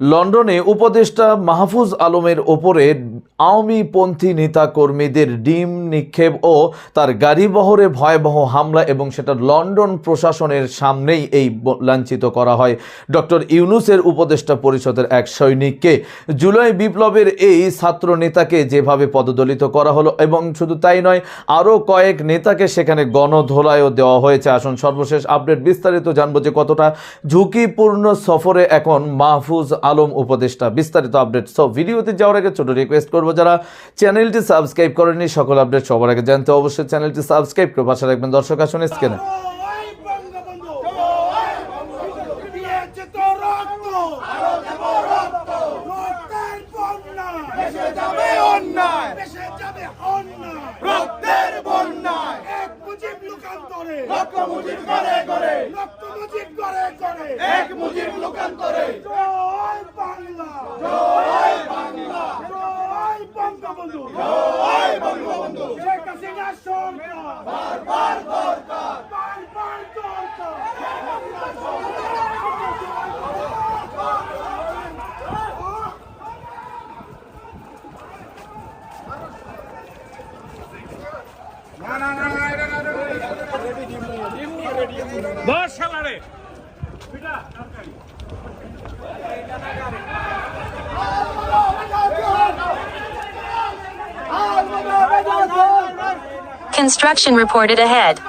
লন্ডনে উপদেষ্টা মাহফুজ আলমের ওপরে আওয়ামী পন্থী নেতা কর্মীদের ডিম নিক্ষেপ ও তার গাড়িবহরে ভয়াবহ হামলা এবং সেটা লন্ডন প্রশাসনের সামনেই এই লাঞ্ছিত করা হয়। ডক্টর ইউনুসের উপদেষ্টা পরিষদের এক সৈনিককে জুলাই বিপ্লবের এই ছাত্র নেতাকে যেভাবে পদদলিত করা হলো এবং শুধু তাই নয়, আরও কয়েক নেতাকে সেখানে গণধোলায়ও দেওয়া হয়েছে। আসুন সর্বশেষ আপডেট বিস্তারিত জানব যে কতটা ঝুঁকিপূর্ণ সফরে এখন মাহফুজ আলম উপদেষ্টা, বিস্তারিত আপডেট সব ভিডিওতে যাওয়ার আগে ছোট রিকোয়েস্ট করব, যারা চ্যানেলটি সাবস্ক্রাইব করেনি সকল আপডেট সবার আগে জানতে অবশ্যই চ্যানেলটি সাবস্ক্রাইব করে পাশে রাখবেন দর্শক, আসুন স্ক্রিনে Construction reported ahead.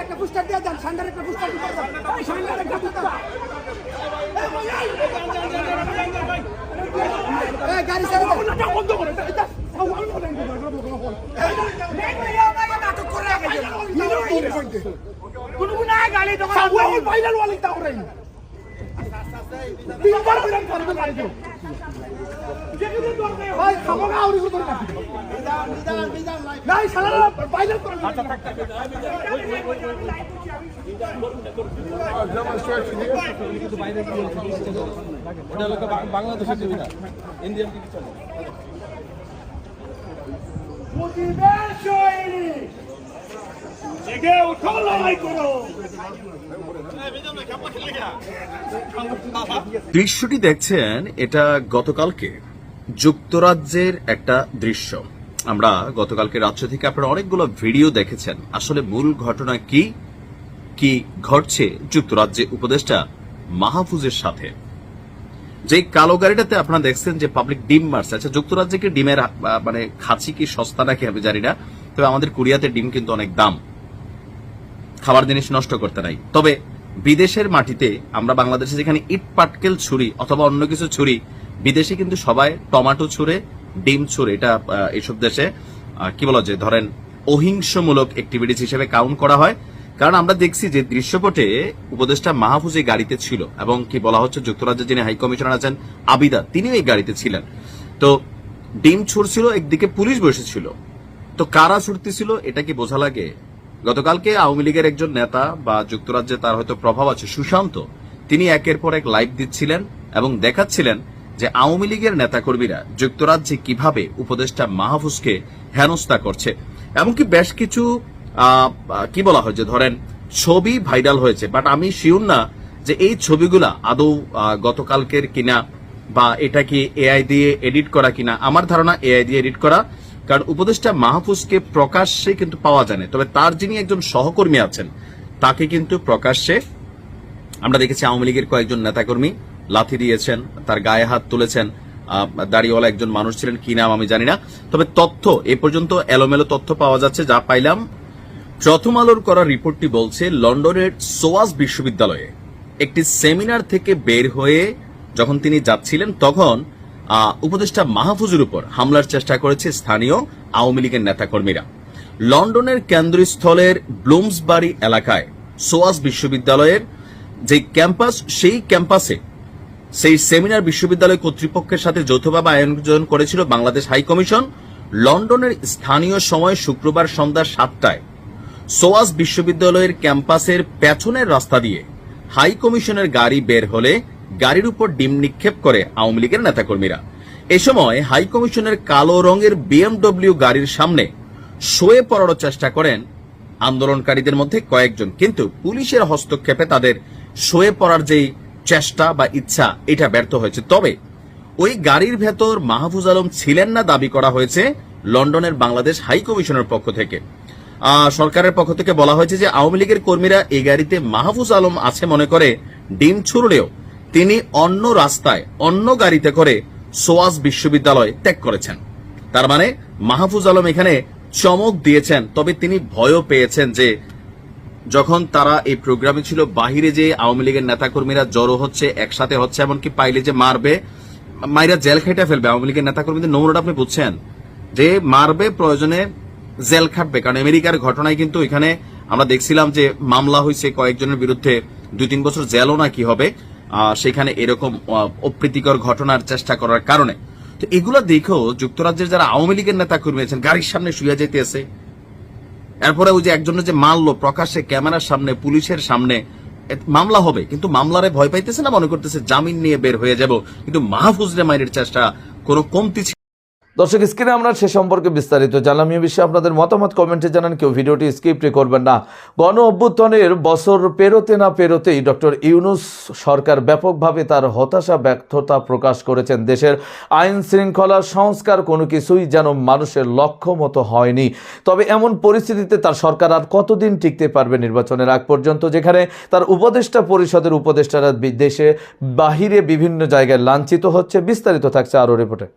একটা পুস্টার দিয়ে যান সান্ডার একটা পুস্টার দিয়ে যান সান্ডার একটা পুস্টার এই গাড়ি ছেড়ে বন্ধ করে এটা নাটক করে আগে কোন কোন গাড়ি তো সাউল ফাইনাল ওয়ালি তাও রে তিনবার করে বন্ধ করে দিও। যেগুলো দরকার খাবার আউরি করে নাই সালারা ফাইনাল করে আচ্ছা থাক থাক মুজিবের সৈনিক দৃশ্যটি দেখছেন এটা গতকালকে যুক্তরাজ্যের একটা দৃশ্য। আমরা গতকালকে রাজ্য থেকে আপনারা অনেকগুলো ভিডিও দেখেছেন। আসলে মূল ঘটনা কি? কি ঘটছে যুক্তরাজ্যে? উপদেষ্টা মাহফুজের সাথে। যে কালো গাড়িটাতে আপনারা দেখছেন যে পাবলিক ডিম মারছে। আচ্ছা যুক্তরাজ্যে কি ডিমের মানে খাঁচি কি সস্তা নাকি আমি জানি না। তবে আমাদের কোরিয়াতে ডিম কিন্তু অনেক দাম। খাবার জিনিস নষ্ট করতে নাই। তবে বিদেশের মাটিতে আমরা বাংলাদেশে যেখানে ইট পাটকেল ছুরি অথবা অন্য কিছু ছুরি বিদেশে কিন্তু সবাই টমাটো ছুঁড়ে ডিম ছুঁড়ে এটা আহ, এইসব দেশে কি বলা যায় ধরেন অহিংসমূলক অ্যাক্টিভিটিস হিসেবে কাউন্ট করা হয়। কারণ আমরা দেখছি যে দৃশ্যপটে উপদেষ্টা মাহফুজ গাড়িতে ছিল এবং কি বলা হচ্ছে যুক্তরাজ্যের যিনি হাই কমিশনার আছেন আবিদা তিনিও এই গাড়িতে ছিলেন। তো ডিম ছুড়ছিল একদিকে পুলিশ বসেছিল। তো কারা ছুটতেছিল এটা কি বোঝা লাগে? গতকালকে আওয়ামী লীগের একজন নেতা বা যুক্তরাজ্যে তার হয়তো প্রভাব আছে, সুশান্ত, তিনি একের পর এক লাইভ দিচ্ছিলেন এবং দেখাচ্ছিলেন যে আওয়ামী লীগের নেতাকর্মীরা যুক্তরাজ্যে কীভাবে উপদেষ্টা মাহফুজকে হেনস্থা করছে। এমনকি বেশ কিছু কি বলা হয় যে ধরেন ছবি ভাইরাল হয়েছে, বাট আমি শিওর না যে এই ছবিগুলা আদৌ গতকালকের কিনা বা এটা কি এআই দিয়ে এডিট করা কিনা, আমার ধারণা এআই দিয়ে এডিট করা কারণ উপদেষ্টা মাহফুজকে প্রকাশ্যে কিন্তু পাওয়া যায় না তবে তার যিনি একজন সহকর্মী আছেন, তাকে কিন্তু প্রকাশ্যে আমরা দেখেছি আওয়ামী লীগের কয়েকজন নেতাকর্মী লাথি দিয়েছেন, তার গায়ে হাত তুলেছেন দাড়িওয়ালা একজন মানুষ ছিলেন, কি নাম আমি জানি না। তবে তথ্য, এ পর্যন্ত এলোমেলো তথ্য পাওয়া যাচ্ছে, যা পাইলাম। প্রথম আলোর করা রিপোর্টটি বলছে, লন্ডনের সোয়াস বিশ্ববিদ্যালয়ে একটি সেমিনার থেকে বের হয়ে যখন তিনি যাচ্ছিলেন, তখন উপদেষ্টা মাহফুজের উপর হামলার চেষ্টা করেছে স্থানীয় আওয়ামী লীগের নেতাকর্মীরা। লন্ডনের কেন্দ্রস্থলের ব্লুমসবারি এলাকায় সোয়াস বিশ্ববিদ্যালয়ের যে ক্যাম্পাস, সেই ক্যাম্পাসে সেই সেমিনার বিশ্ববিদ্যালয় কর্তৃপক্ষের সাথে যৌথভাবে আয়োজন করেছিল বাংলাদেশ হাই কমিশন। লন্ডনের স্থানীয় সময় শুক্রবার সন্ধ্যা সাতটায় সোয়াস বিশ্ববিদ্যালয়ের ক্যাম্পাসের পেছনের রাস্তা দিয়ে হাই কমিশনের গাড়ি বের হলে গাড়ির উপর ডিম নিক্ষেপ করে আওয়ামী লীগের নেতাকর্মীরা। এ সময় হাই কমিশনের কালো রঙের বিএমডব্লিউ গাড়ির সামনে শোয়ে পড়ার চেষ্টা করেন আন্দোলনকারীদের মধ্যে কয়েকজন, কিন্তু পুলিশের হস্তক্ষেপে তাদের শোয়ে পড়ার যেই চেষ্টা বা ইচ্ছা, এটা ব্যর্থ হয়েছে। তবে ওই গাড়ির ভেতর মাহফুজ আলম ছিলেন না দাবি করা হয়েছে লন্ডনের বাংলাদেশ হাই কমিশনের পক্ষ থেকে। সরকারের পক্ষ থেকে বলা হয়েছে যে আওয়ামী লীগের কর্মীরা এই গাড়িতে মাহফুজ আলম আছে মনে করে ডিম ছুড়লেও তিনি অন্য রাস্তায় অন্য গাড়িতে করে সোয়াস বিশ্ববিদ্যালয় ত্যাগ করেছেন। তার মানে মাহফুজ আলম এখানে চমক দিয়েছেন, তবে তিনি ভয়ও পেয়েছেন যে যখন তারা এই প্রোগ্রামে ছিল, বাহিরে যে আওয়ামী লীগের নেতাকর্মীরা জড়ো হচ্ছে, একসাথে হচ্ছে, এমনকি পাইলে যে মারবে, মাইরা জেল খেটে ফেলবে আওয়ামী লীগের নেতাকর্মীদের নমুনাটা আপনি বুঝছেন? যে মারবে প্রয়োজনে জেল খাটবে, কারণ আমেরিকার ঘটনায় কিন্তু এখানে আমরা দেখছিলাম যে মামলা হয়েছে কয়েকজনের বিরুদ্ধে দুই তিন বছর জেলও না কি হবে। সেখানে এরকম অপ্রীতিকর ঘটনার চেষ্টা করার কারণে। তো এগুলো দেখেও যুক্তরাজ্যের যারা আওয়ামী লীগের নেতা কর্মী আছেন, গাড়ির সামনে শুয়ে যেতেছে এরপরে ওই যে একজনের যে মারলো, প্রকাশ্যে ক্যামেরার সামনে, পুলিশের সামনে মামলা হবে। কিন্তু মামলারে ভয় পাইতেছে না, মনে করতেছে জামিন নিয়ে বের হয়ে যাব। কিন্তু মাহফুজরে রেমাইনের চেষ্টা কোনো কমতি দর্শক, স্ক্রিনে আমরা সে সম্পর্কে বিস্তারিত জানলাম। এই বিষয়ে আপনাদের মতামত, কমেন্টে জানান, কেউ ভিডিওটি স্কিপ করবেন না। গণ অভ্যুত্থানের বছর পেরোতে না পেরোতেই ডক্টর ইউনুস সরকার ব্যাপকভাবে তার হতাশা, ব্যর্থতা প্রকাশ করেছেন দেশের আইন শৃঙ্খলা সংস্কার। কোনো কিছুই যেন মানুষের লক্ষ্য মতো হয়নি। তবে এমন পরিস্থিতিতে তার সরকার আর কতদিন টিকতে পারবে নির্বাচনের আগ পর্যন্ত, যেখানে তার উপদেষ্টা পরিষদের উপদেষ্টারা দেশে বাহিরে বিভিন্ন জায়গায় লাঞ্ছিত হচ্ছে, বিস্তারিত থাকছে আরও রিপোর্টে।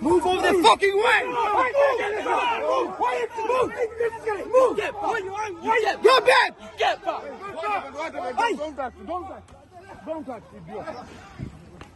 Move over the fucking way! Move! Move! Get back! Get back! Don't touch Don't touch Don't touch idiot. Go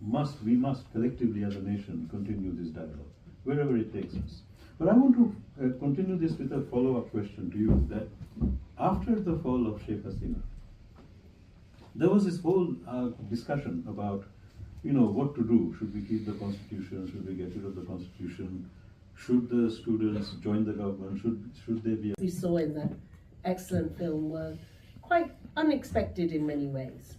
must we must collectively as a nation continue this dialogue wherever it takes us. But I want to uh, continue this with a follow-up question to you that after the fall of Sheikh Hasina, there was this whole uh, discussion about you know what to do. Should we keep the constitution? Should we get rid of the constitution? Should the students join the government? Should should they be we saw in that excellent film were quite unexpected in many ways.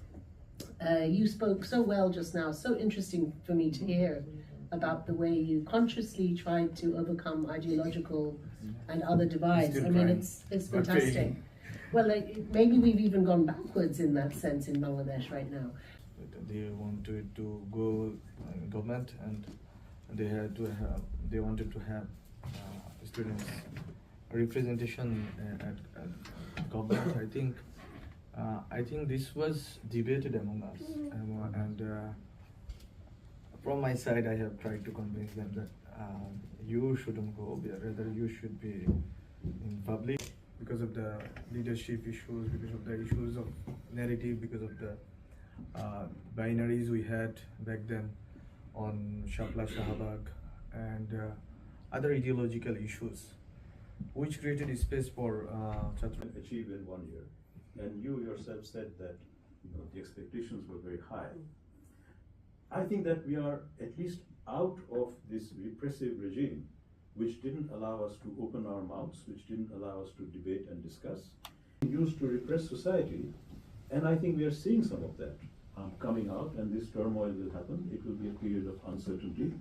Uh, you spoke so well just now, so interesting for me to hear about the way you consciously tried to overcome ideological and other divides. I mean, it's it's fantastic. Well, like, maybe we've even gone backwards in that sense in Bangladesh right now. they wanted to go uh, government and they had to have they wanted to have uh, students representation uh, at, at government i think uh, i think this was debated among us um, and uh, from my side i have tried to convince them that uh, you shouldn't go rather you should be in public because of the leadership issues because of the issues of narrative because of the uh, binaries we had back then on Shapla Shahabag and uh, other ideological issues, which created a space for uh, Chhatra. achieve in one year. And you yourself said that you know, the expectations were very high. I think that we are at least out of this repressive regime, which didn't allow us to open our mouths, which didn't allow us to debate and discuss, used to repress society. And I think we are seeing some of that um, coming out, and this turmoil will happen. It will be a period of uncertainty.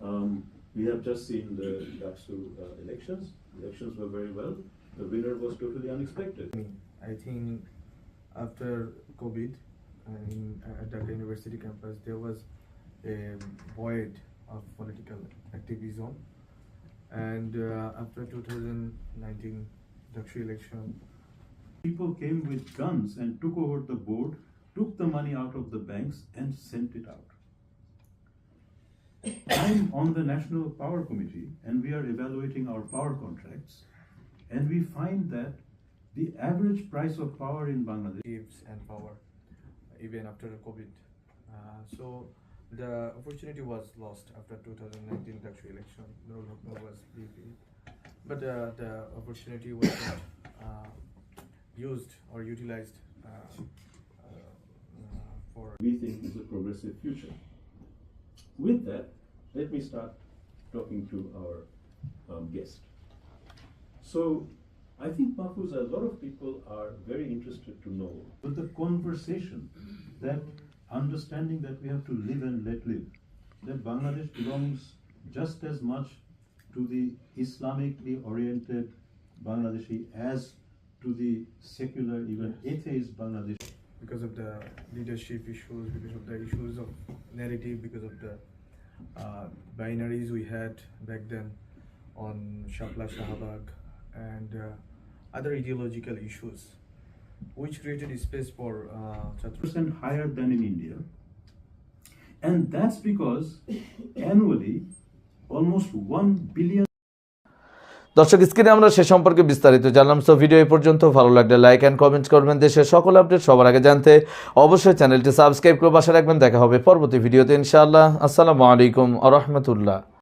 Um, we have just seen the Daksu uh, elections. Elections were very well. The winner was totally unexpected. I think after COVID in, at Dhaka University campus, there was a void of political activism. And uh, after 2019 Dhaka election, People came with guns and took over the board, took the money out of the banks, and sent it out. I'm on the National Power Committee, and we are evaluating our power contracts, and we find that the average price of power in Bangladesh gives and power even after COVID. Uh, so the opportunity was lost after 2019 Dhaka election. Nurul Hukm was VP, but uh, the opportunity was not uh, used or utilized uh, uh, for we think is a progressive future. With that, let me start talking to our um, guest. So, I think Mahfouz, a lot of people are very interested to know. But the conversation, that understanding that we have to live and let live, that Bangladesh belongs just as much to the Islamically oriented Bangladeshi as to the secular, even atheist Bangladesh. because of the leadership issues, because of the issues of narrative, because of the uh, binaries we had back then on Shapla Shahabag and uh, other ideological issues, which created space for uh, percent higher than in India. And that's because annually almost 1 billion দর্শক স্ক্রিনে আমরা সে সম্পর্কে বিস্তারিত জানলাম। So video এই পর্যন্ত। ভালো লাগলে লাইক অ্যান্ড কমেন্ট করবেন। দেশের সকল আপডেট সবার আগে জানতে অবশ্যই চ্যানেলটি সাবস্ক্রাইব করে পাশে রাখবেন। দেখা হবে পরবর্তী ভিডিওতে ইনশাআল্লাহ। আসসালামু আলাইকুম আ রহমতুল্লাহ।